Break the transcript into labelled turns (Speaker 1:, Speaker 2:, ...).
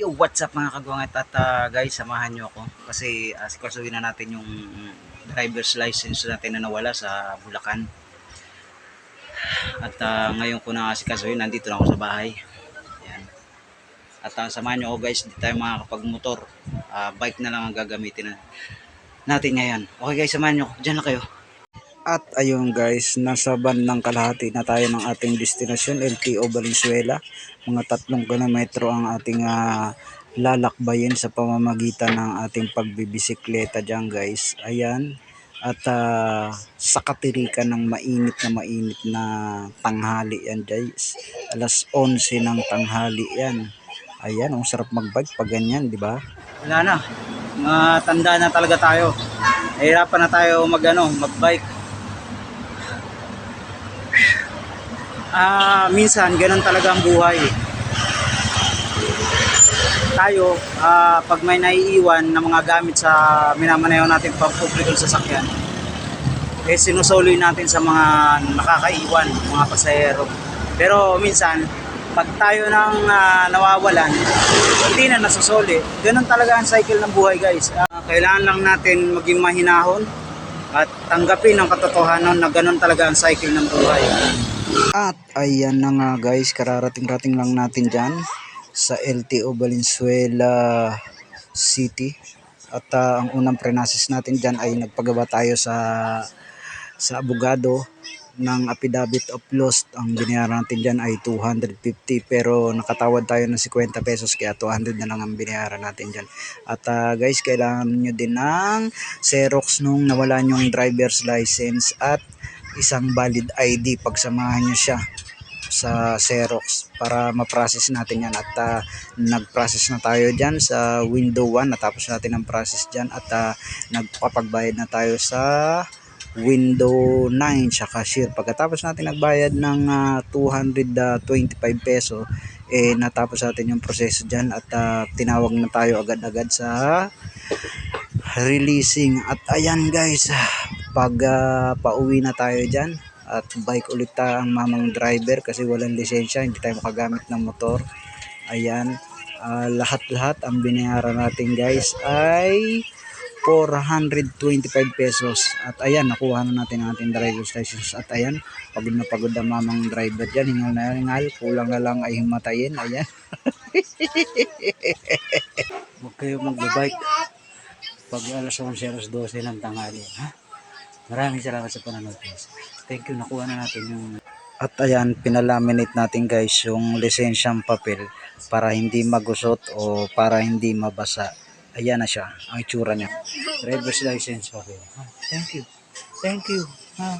Speaker 1: Yo, what's up mga kagwangit at ah, guys, samahan nyo ako kasi uh, sikasuhin na natin yung driver's license natin na nawala sa Bulacan. At ah, ngayon ko na sikasuhin, nandito na ako sa bahay. Yan. At ah, samahan nyo ako guys, hindi tayo makakapag-motor. Ah, bike na lang ang gagamitin na natin ngayon. Okay guys, samahan nyo ako. Diyan na kayo. At ayun guys, nasa bandang kalahati na tayo ng ating destinasyon, LTO Valenzuela. Mga tatlong kilometro ang ating ah, lalakbayin sa pamamagitan ng ating pagbibisikleta dyan guys. Ayan. At ah, sa katirikan ng mainit na mainit na tanghali yan guys. Alas 11 ng tanghali yan. Ayan, ang sarap magbike pag ganyan, di ba? Wala na. Matanda na talaga tayo. Nahirapan na tayo mag, ano, magbike. Ah, minsan ganun talaga ang buhay. Tayo, ah, pag may naiiwan na mga gamit sa minamanayaw natin pang publikong sasakyan, eh sinusuloy natin sa mga nakakaiwan, mga pasahero. Pero minsan, pag tayo nang ah, nawawalan, hindi na nasusuli. Ganun talaga ang cycle ng buhay guys. Ah, kailangan lang natin maging mahinahon at tanggapin ang katotohanan na ganun talaga ang cycle ng buhay. At ayan na nga guys, kararating-rating lang natin dyan sa LTO Valenzuela City. At ah, ang unang prenasis natin dyan ay nagpagawa tayo sa sa abogado ng affidavit of loss. Ang binayaran natin dyan ay 250 pero nakatawad tayo ng 50 pesos kaya 200 na lang ang binayaran natin dyan. At ah, guys, kailangan nyo din ng Xerox nung nawala yung driver's license at isang valid ID pagsamahan nyo siya sa Xerox para ma-process natin yan at ah, nag-process na tayo dyan sa window 1 natapos natin ang process dyan at ah, nagpapagbayad na tayo sa window 9 sa cashier pagkatapos natin nagbayad ng ah, 225 peso eh natapos natin yung proseso dyan at ah, tinawag na tayo agad-agad sa releasing. At ayan guys pag ah, pauwi na tayo dyan at bike ulit tayo ang mamang driver kasi walang lisensya hindi tayo makagamit ng motor. Ayan ah, lahat-lahat ang binayaran natin guys ay 425 pesos. At ayan nakuha na natin ang ating driver's license. At ayan pagod na pagod ang mamang driver dyan. Hingal na hingal. Kulang na lang ay himatayin. Ayan. Huwag kayo magbabike. Pag alas 11 alas 12 ng tanghali ha? Maraming salamat sa panonood guys. Thank you, nakuha na natin yung... At ayan, pinalaminate natin guys yung lisensyang papel para hindi magusot o para hindi mabasa. Ayan na siya, ang itsura niya. Driver's license papel. Ah, thank you. Thank you. Ah,